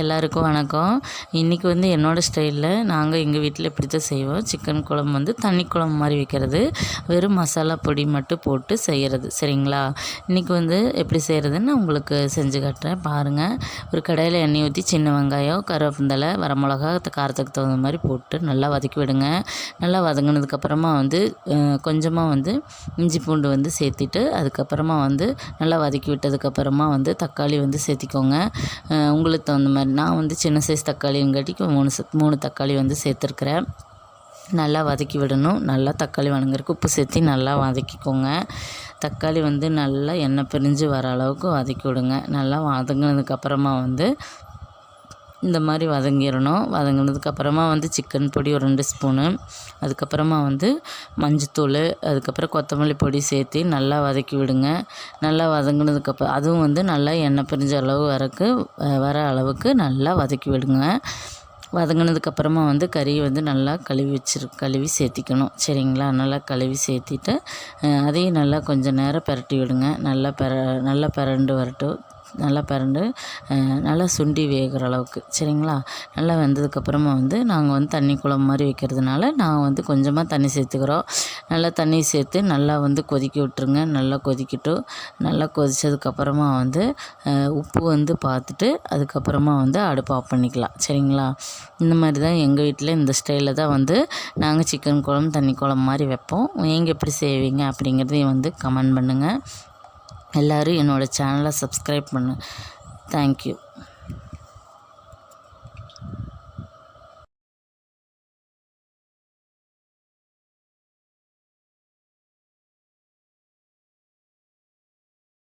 எல்லாருக்கும் வணக்கம். இன்றைக்கி வந்து என்னோடய ஸ்டைலில் நாங்கள் எங்கள் வீட்டில் இப்படி தான் செய்வோம். சிக்கன் குழம்பு வந்து தண்ணி குழம்பு மாதிரி வைக்கிறது. வெறும் மசாலா பொடி மட்டும் போட்டு செய்கிறது சரிங்களா? இன்றைக்கி வந்து எப்படி செய்கிறதுன்னு உங்களுக்கு செஞ்சு காட்டுறேன். பாருங்கள் ஒரு கடையில் எண்ணெய் ஊற்றி சின்ன வெங்காயம் கருவேப்பந்தலை வரமிளகா காரத்துக்கு தகுந்த மாதிரி போட்டு நல்லா வதக்கி விடுங்க. நல்லா வதங்கினதுக்கப்புறமா வந்து கொஞ்சமாக வந்து இஞ்சி பூண்டு வந்து சேர்த்திட்டு அதுக்கப்புறமா வந்து நல்லா வதக்கி விட்டதுக்கப்புறமா வந்து தக்காளி வந்து சேர்த்திக்கோங்க. உங்களுக்கு தகுந்த மாதிரி நான் வந்து சின்ன சைஸ் தக்காளிங்காட்டிக்கு மூணு மூணு தக்காளி வந்து சேர்த்துருக்குறேன். நல்லா வதக்கி விடணும். நல்லா தக்காளி வணங்குறதுக்கு உப்பு சேர்த்து நல்லா வதக்கிக்கோங்க. தக்காளி வந்து நல்லா எண்ணெய் பிரிஞ்சு வர அளவுக்கு வதக்கி விடுங்க. நல்லா வதங்கினதுக்கப்புறமா வந்து இந்த மாதிரி வதங்கிடணும். வதங்கினதுக்கப்புறமா வந்து சிக்கன் பொடி ஒரு ரெண்டு ஸ்பூனு அதுக்கப்புறமா வந்து மஞ்சத்தூள் அதுக்கப்புறம் கொத்தமல்லி பொடி சேர்த்து நல்லா வதக்கி விடுங்க. நல்லா வதங்கினதுக்கப்புறம் அதுவும் வந்து நல்லா எண்ணெய் பிரிஞ்ச அளவு வரக்கு வர அளவுக்கு நல்லா வதக்கி விடுங்க. வதங்கினதுக்கப்புறமா வந்து கறியை வந்து நல்லா கழுவி வச்சிரு கழுவி சேர்த்திக்கணும். சரிங்களா? நல்லா கழுவி சேர்த்திட்டு அதையும் நல்லா கொஞ்சம் நேரம் பரட்டி விடுங்க. நல்லா பெர நல்லா பரண்டு வரட்டும். நல்லா பரண்டு நல்லா சுண்டி வேகிற அளவுக்கு சரிங்களா? நல்லா வெந்ததுக்கப்புறமா வந்து நாங்கள் வந்து தண்ணி குழம்பு மாதிரி வைக்கிறதுனால நாங்கள் வந்து கொஞ்சமாக தண்ணி சேர்த்துக்கிறோம். நல்லா தண்ணி சேர்த்து நல்லா வந்து கொதிக்க விட்டுருங்க. நல்லா கொதிக்கட்டும். நல்லா கொதித்ததுக்கப்புறமா வந்து உப்பு வந்து பார்த்துட்டு அதுக்கப்புறமா வந்து அடுப்பு ஆஃப் பண்ணிக்கலாம் சரிங்களா? இந்த மாதிரி தான் எங்கள் வீட்டில் இந்த ஸ்டைலில் தான் வந்து நாங்கள் சிக்கன் குழம்பு தண்ணி குழம்பு மாதிரி வைப்போம். நீங்கள் எப்படி செய்வீங்க அப்படிங்கிறதையும் வந்து கமெண்ட் பண்ணுங்கள் எல்லோரும் என்னோடய சேனலை சப்ஸ்கிரைப் பண்ணு. தேங்க்யூ